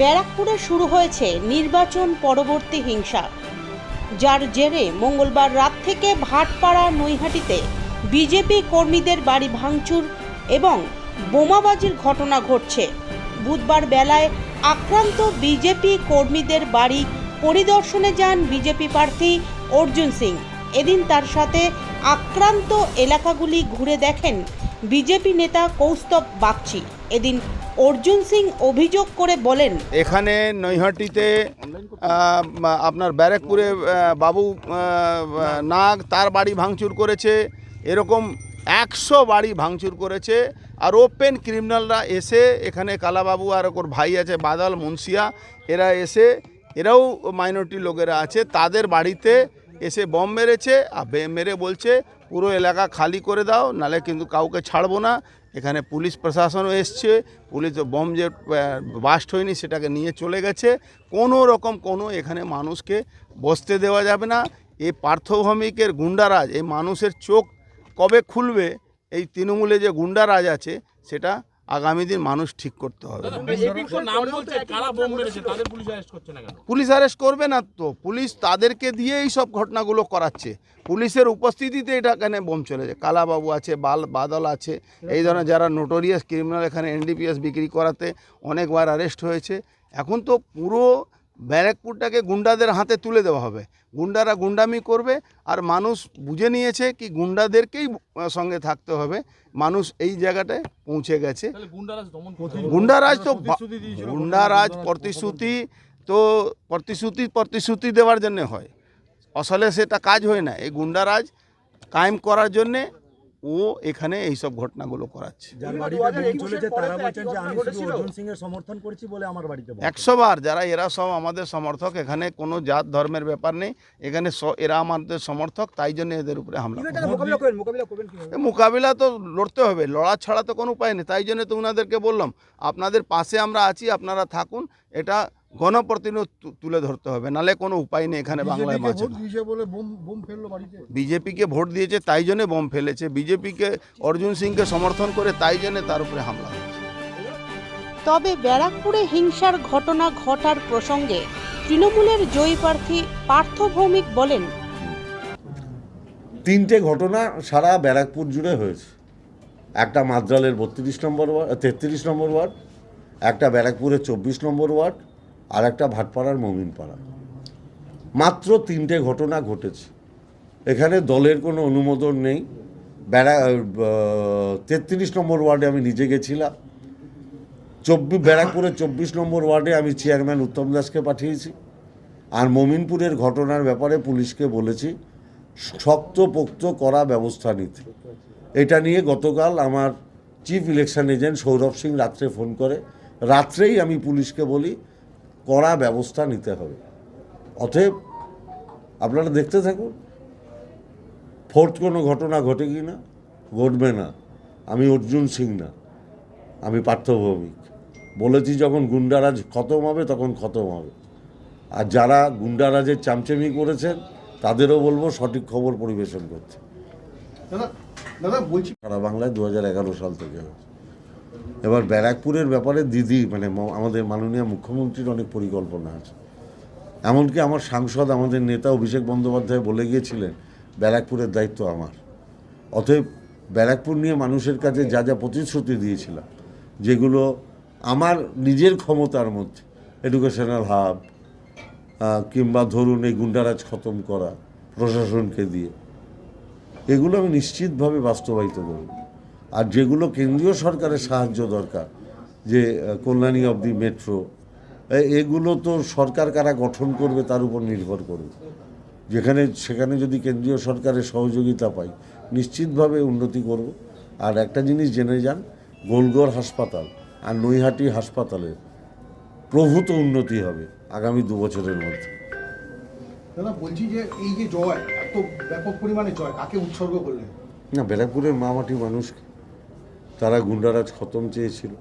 ব্যারাকপুরে শুরু হয়েছে নির্বাচন পরবর্তী হিংসা। যার জেরে মঙ্গলবার রাত থেকে ভাটপাড়া নৈহাটিতে বিজেপি কর্মীদের বাড়ি ভাঙচুর এবং বোমাবাজির ঘটনা ঘটছে। বুধবার বেলায় আক্রান্ত বিজেপি কর্মীদের বাড়ি পরিদর্শনে যান বিজেপি প্রার্থী অর্জুন সিং। এদিন তার সাথে আক্রান্ত এলাকাগুলি ঘুরে দেখেন বিজেপি নেতা কৌস্তব বাগচি। এদিন অর্জুন সিং অভিযোগ করে বলেন, এখানে নৈহাটিতে আপনার ব্যারাকপুরে বাবু নাগ, তার বাড়ি ভাঙচুর করেছে, এরকম একশো বাড়ি ভাঙচুর করেছে, আর ওপেন ক্রিমিনালরা এসে এখানে কালাবাবু আর ওর ভাই আছে, বাদাল, মুন্সিয়া, এরা এসে, এরাও মাইনরিটি লোকেরা আছে, তাদের বাড়িতে এসে বম মেরেছে আর মেরে বলছে, পুরো এলাকা খালি করে দাও, নালে কিন্তু কাউকে ছাড়বো না। এখানে পুলিশ প্রশাসনও এসছে, পুলিশ বম যে বাস্ট হয়নি সেটাকে নিয়ে চলে গেছে। কোনো রকম কোনো এখানে মানুষকে বসতে দেওয়া যাবে না। এই পার্থভৌমিকের গুন্ডারাজ এই মানুষের চোখ কবে খুলবে, এই তৃণমূলে যে গুন্ডারাজ আছে, সেটা আগামী দিন মানুষ ঠিক করতে হবে। নাম বলছে কারা বোম মেরেছে তাদের পুলিশ অ্যারেস্ট না পুলিশ অ্যারেস্ট করবে না তো পুলিশ তাদেরকে দিয়ে এই সব ঘটনাগুলো করাচ্ছে। পুলিশের উপস্থিতিতে এটা এখানে বোম চলেছে? কালাবাবু আছে বাল বাদল আছে এই ধরনের যারা নোটোরিয়াস ক্রিমিনাল এখানে এনডিপিএস বিক্রি করাতে অনেকবার অ্যারেস্ট হয়েছে। এখন তো পুরো ব্যারাকপুরটাকে গুন্ডাদের হাতে তুলে দেওয়া হবে। গুন্ডারা গুন্ডামি করবে আর মানুষ বুঝে নিয়েছে কি গুন্ডাদেরকেই সঙ্গে থাকতে হবে। মানুষ এই জায়গাটায় পৌঁছে গেছে। তাহলে গুন্ডারাজ তো গুন্ডারাজ প্রতিশ্রুতি তো প্রতিশ্রুতি প্রতিশ্রুতি দেওয়ার জন্য হয়। আসলে সেটা কাজ হয় না। এই গুন্ডারাজ কায়েম করার জন্যে ও এখানে এই সব ঘটনাগুলো করাচ্ছে। একশো বার যারা এরা সব আমাদের সমর্থক এখানে কোনো জাত ধর্মের ব্যাপার নেই। এখানে স- এরা আমাদের সমর্থক তাই জন্য এদের উপরে হামলা মোকাবিলা তো লড়তে হবে লড়া ছাড়া তো কোনো উপায় নেই। তাই জন্য তো ওনাদেরকে বললাম আপনাদের পাশে আমরা আছি আপনারা থাকুন এটা গণপ্রতিনিধি তু- তুলে ধরতে হবে নালে কোনো উপায় নেই এখানে বাংলায় মাঝে বিজেপিকে ভোট দিয়েছে তাই জন্য বোম ফেলেছে। বিজেপিকে অর্জুন সিংকে সমর্থন করে তাই জন্য তার উপরে হামলা হয়েছে। তবে ব্যারাকপুরে হিংসার ঘটনা ঘটার প্রসঙ্গে তৃণমূলের জয়ী প্রার্থী পার্থ ভৌমিক বলেন তিনটে ঘটনা সারা ব্যারাকপুর জুড়ে হয়েছে। একটা মাদ্রালের বত্রিশ নম্বর ওয়ার্ড তেত্রিশ নম্বর ওয়ার্ড একটা ব্যারাকপুরের চব্বিশ নম্বর ওয়ার্ড আর একটা ভাটপাড়ার মমিনপাড়া। মাত্র তিনটে ঘটনা ঘটেছে। এখানে দলের কোনো অনুমোদন নেই। ব্যারা তেত্রিশ নম্বর ওয়ার্ডে আমি নিজে গেছিলাম। চব্বিশ ব্যারাকপুরের চব্বিশ নম্বর ওয়ার্ডে আমি চেয়ারম্যান উত্তম দাসকে পাঠিয়েছি। আর মমিনপুরের ঘটনার ব্যাপারে পুলিশকে বলেছি, শক্তপোক্ত করা ব্যবস্থা নিতে। এটা নিয়ে গতকাল আমার chief election agent Sourav Singh রাত্রে ফোন করে। রাত্রেই আমি পুলিশকে বলি কড়া ব্যবস্থা নিতে হবে। অতএব আপনারা দেখতে থাকুন ফোর্থ কোনো ঘটনা ঘটে কি না ঘটবে না। আমি অর্জুন সিং না আমি পার্থভৌমিক। বলেছি যখন গুন্ডারাজ খতম হবে তখন খতম হবে। আর যারা গুন্ডারাজের চামচেমি করেছেন তাদেরও বলব সঠিক খবর পরিবেশন করতে। সারা বাংলায় দু হাজার এগারো সাল থেকে হয়েছে। এবার ব্যারাকপুরের ব্যাপারে দিদি মানে আমাদের মাননীয় মুখ্যমন্ত্রীর অনেক পরিকল্পনা আছে। এমনকি আমার সাংসদ, আমাদের নেতা অভিষেক বন্দ্যোপাধ্যায় বলে গিয়েছিলেন, ব্যারাকপুরের দায়িত্ব আমার। অতএব ব্যারাকপুর নিয়ে মানুষের কাছে যা যা প্রতিশ্রুতি দিয়েছিলাম, যেগুলো আমার নিজের ক্ষমতার মধ্যে এডুকেশনাল হাব কিংবা ধরুন এই গুন্ডারাজ খতম করা প্রশাসনকে দিয়ে, এগুলো আমি নিশ্চিতভাবে বাস্তবায়িত করব। আর যেগুলো কেন্দ্রীয় সরকারের সাহায্য দরকার যে কল্যাণী অব দি মেট্রো এগুলো তো সরকার কারা গঠন করবে তার উপর নির্ভর করবে। যেখানে সেখানে যদি কেন্দ্রীয় সরকারের সহযোগিতা পাই নিশ্চিতভাবে উন্নতি করব। আর একটা জিনিস জেনে যান গোলগড় হাসপাতাল আর নৈহাটি হাসপাতালের প্রভূত উন্নতি হবে আগামী দু বছরের মধ্যে। দাদা বলছি যে এই যে জয় এত ব্যাপক পরিমাণে জয় কাকে উৎসর্গ করলেন? না ব্যারাকপুরের মামাটি মানুষকে তারা গুন্ডারাজ খতম চেয়েছিল।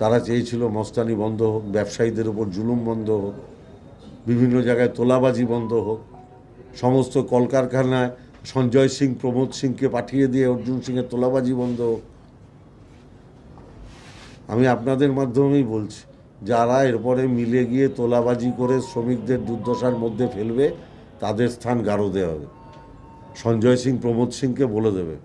তারা চেয়েছিল মস্তানি বন্ধ হোক, ব্যবসায়ীদের উপর জুলুম বন্ধ হোক, বিভিন্ন জায়গায় তোলাবাজি বন্ধ হোক, সমস্ত কলকারখানায় সঞ্জয় সিং, প্রমোদ সিংকে পাঠিয়ে দিয়ে অর্জুন সিংয়ের তোলাবাজি বন্ধ হোক। আমি আপনাদের মাধ্যমেই বলছি, যারা এরপরে মিলে গিয়ে তোলাবাজি করে শ্রমিকদের দুর্দশার মধ্যে ফেলবে, তাদের স্থান গারদে হবে। সঞ্জয় সিং, প্রমোদ সিংকে বলে দেবে।